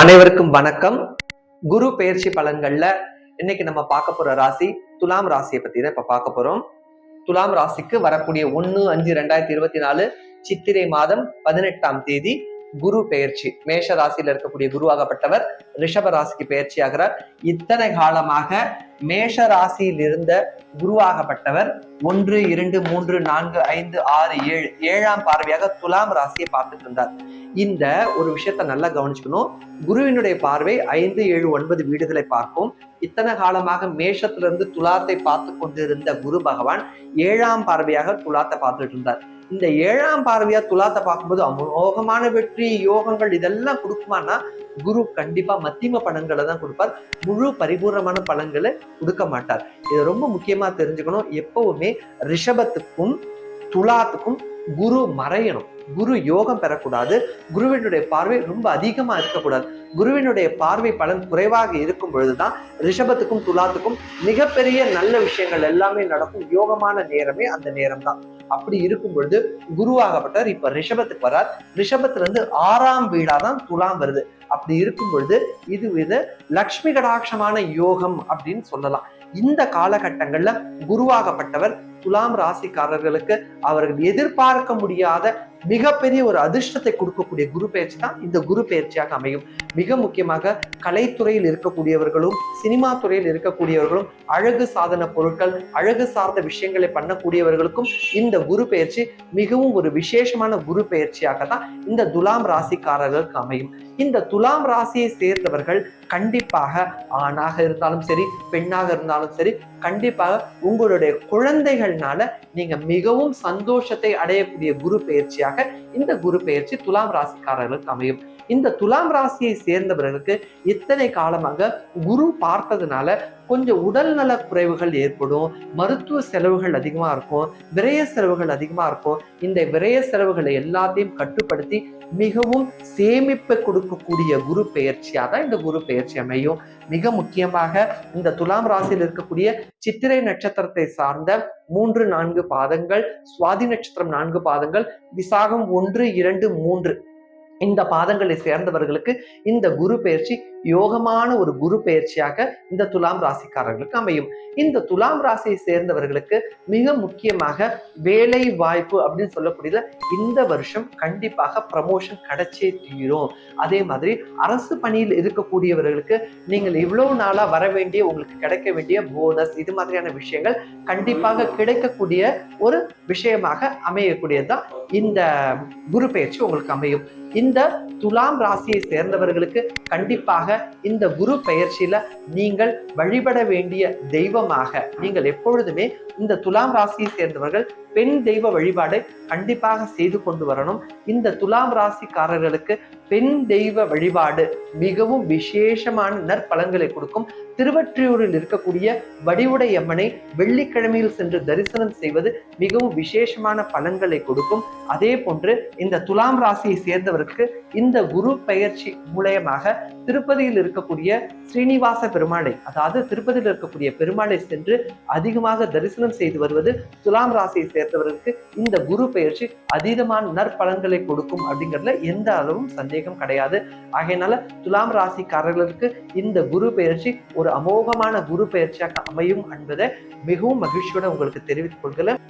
அனைவருக்கும் வணக்கம். குரு பெயர்ச்சி பலன்கள்ல இன்னைக்கு நம்ம பார்க்க போற ராசி துலாம் ராசியை பத்தி தான் இப்ப பார்க்க போறோம். துலாம் ராசிக்கு வரக்கூடிய ஒன்னு அஞ்சு ரெண்டாயிரத்தி இருபத்தி நாலு சித்திரை மாதம் பதினெட்டாம் தேதி குரு பெயர்ச்சி மேஷ ராசியில இருக்கக்கூடிய குருவாகப்பட்டவர் ரிஷப ராசிக்கு பெயர்ச்சி ஆகிறார். இத்தனை காலமாக மேஷ ராசியில் இருந்த குருவாகப்பட்டவர் ஒன்று இரண்டு மூன்று நான்கு ஐந்து ஆறு ஏழு ஏழாம் பார்வையாக துலாம் ராசியை பார்த்துட்டு இருந்தார். இந்த ஒரு விஷயத்த நல்லா கவனிச்சுக்கணும். குருவினுடைய பார்வை ஐந்து ஏழு ஒன்பது வீடுகளை பார்க்கும். இத்தனை காலமாக மேஷத்திலிருந்து துலாத்தை பார்த்து கொண்டிருந்த குரு பகவான் ஏழாம் பார்வையாக துலாத்தை பார்த்துட்டு இருந்தார். இந்த ஏழாம் பார்வையா துலாத்தை பார்க்கும்போது அமோகமான வெற்றி யோகங்கள் இதெல்லாம் கொடுக்குமானா குரு கண்டிப்பா மத்தியம பலன்களை தான் கொடுப்பார். முழு பரிபூர்ணமான பலன்களை கொடுக்க மாட்டார். இதை ரொம்ப முக்கியமா தெரிஞ்சுக்கணும். எப்பவுமே ரிஷபத்துக்கும் துலாத்துக்கும் குரு மறையணும். குரு யோகம் பெறக்கூடாது. குருவினுடைய பார்வை ரொம்ப அதிகமா இருக்கக்கூடாது. குருவினுடைய பார்வை பலன் குறைவாக இருக்கும் பொழுதுதான் ரிஷபத்துக்கும் துலாத்துக்கும் மிகப்பெரிய நல்ல விஷயங்கள் எல்லாமே நடக்கும். யோகமான நேரமே அந்த நேரம் தான் அப்படி இருக்கும் பொழுது குருவாகப்பட்டவர் இப்ப ரிஷபத்துக்கு வரார் ரிஷபத்துல இருந்து ஆறாம் வீடாதான் துலாம் வருது. அப்படி இருக்கும் பொழுது இது வித லக்ஷ்மி கடாட்சமான யோகம் அப்படின்னு சொல்லலாம். இந்த காலகட்டங்கள்ல குருவாகப்பட்டவர் துலாம் ராசிக்காரர்களுக்கு அவர்கள் எதிர்பார்க்க முடியாத மிகப்பெரிய ஒரு அதிர்ஷ்டத்தை கொடுக்கக்கூடிய குரு பயிற்சி தான் இந்த குரு பயிற்சியாக அமையும். மிக முக்கியமாக கலைத்துறையில் இருக்கக்கூடியவர்களும் சினிமா துறையில் இருக்கக்கூடியவர்களும் அழகு சாதன பொருட்கள் அழகு சார்ந்த விஷயங்களை பண்ணக்கூடியவர்களுக்கும் இந்த குரு பயிற்சி மிகவும் ஒரு விசேஷமான குரு பயிற்சியாக தான் இந்த துலாம் ராசிக்காரர்களுக்கு அமையும். இந்த துலாம் ராசியை சேர்ந்தவர்கள் கண்டிப்பாக ஆணாக இருந்தாலும் சரி பெண்ணாக இருந்தாலும் சரி கண்டிப்பாக உங்களுடைய குழந்தைகள்னால நீங்க மிகவும் சந்தோஷத்தை அடையக்கூடிய குரு பயிற்சியாக இந்த குரு பயிற்சி துலாம் ராசிக்காரர்களுக்கு அமையும். இந்த துலாம் ராசியை சேர்ந்தவர்களுக்கு இத்தனை காலமாக குரு பார்த்ததுனால கொஞ்சம் உடல்நல குறைவுகள் ஏற்படும் மருத்துவ செலவுகள் அதிகமா இருக்கும் விரய செலவுகள் அதிகமா இருக்கும். இந்த விரய செலவுகளை எல்லாத்தையும் கட்டுப்படுத்தி மிகவும் சேமிப்பு கொடுக்கக்கூடிய குரு பெயர்ச்சியா தான் இந்த குரு பெயர்ச்சி அமையும். மிக முக்கியமாக இந்த துலாம் ராசியில் இருக்கக்கூடிய சித்திரை நட்சத்திரத்தை சார்ந்த மூன்று நான்கு பாதங்கள் சுவாதி நட்சத்திரம் நான்கு பாதங்கள் விசாகம் ஒன்று இரண்டு மூன்று இந்த பாதங்களை சேர்ந்தவர்களுக்கு இந்த குரு பயிற்சி யோகமான ஒரு குரு பயிற்சியாக இந்த துலாம் ராசிக்காரர்களுக்கு அமையும். இந்த துலாம் ராசியை சேர்ந்தவர்களுக்கு மிக முக்கியமாக வேலை வாய்ப்பு அப்படின்னு சொல்லக்கூடியது இந்த வருஷம் கண்டிப்பாக ப்ரமோஷன் கிடைச்சே தீரும். அதே மாதிரி அரசு பணியில் இருக்கக்கூடியவர்களுக்கு நீங்கள் இவ்வளவு நாளா வர வேண்டிய உங்களுக்கு கிடைக்க வேண்டிய போனஸ் இது மாதிரியான விஷயங்கள் கண்டிப்பாக கிடைக்கக்கூடிய ஒரு விஷயமாக அமையக்கூடியதுதான் இந்த குரு பயிற்சி உங்களுக்கு அமையும். இந்த இந்த துலாம் ராசியை சேர்ந்தவர்களுக்கு கண்டிப்பாக இந்த குரு பெயர்ச்சியில நீங்கள் வழிபட வேண்டிய தெய்வமாக நீங்கள் எப்பொழுதுமே இந்த துலாம் ராசியை சேர்ந்தவர்கள் பெண் தெய்வ வழிபாடு கண்டிப்பாக செய்து கொண்டு வரணும். இந்த துலாம் ராசிக்காரர்களுக்கு பெண் தெய்வ வழிபாடு மிகவும் விசேஷமான நற்பலன்களை கொடுக்கும். திருவற்றியூரில் இருக்கக்கூடிய வடிவுடை அம்மனை வெள்ளிக்கிழமையில் சென்று தரிசனம் செய்வது மிகவும் விசேஷமான பலன்களை கொடுக்கும். அதே போன்று இந்த துலாம் ராசியை சேர்ந்தவருக்கு இந்த குரு பெயர்ச்சி மூலயமாக திருப்பதியில் இருக்கக்கூடிய ஸ்ரீனிவாச பெருமாளை அதாவது திருப்பதியில் இருக்கக்கூடிய பெருமாளை சென்று அதிகமாக தரிசனம் செய்து வருவது துலாம் ராசியை சேர்ந்தவர்களுக்கு இந்த குரு பெயர்ச்சி அதீதமான நற்பலன்களை கொடுக்கும் அப்படிங்கிறதுல எந்த அளவும் சந்தேகம் கிடையாது. ஆகையினால துலாம் ராசிக்காரர்களுக்கு இந்த குரு பெயர்ச்சி ஒரு அமோகமான குரு பெயர்ச்சியாக அமையும் என்பதை மிகவும் மகிழ்ச்சியோட உங்களுக்கு தெரிவித்துக் கொள்கிறேன்.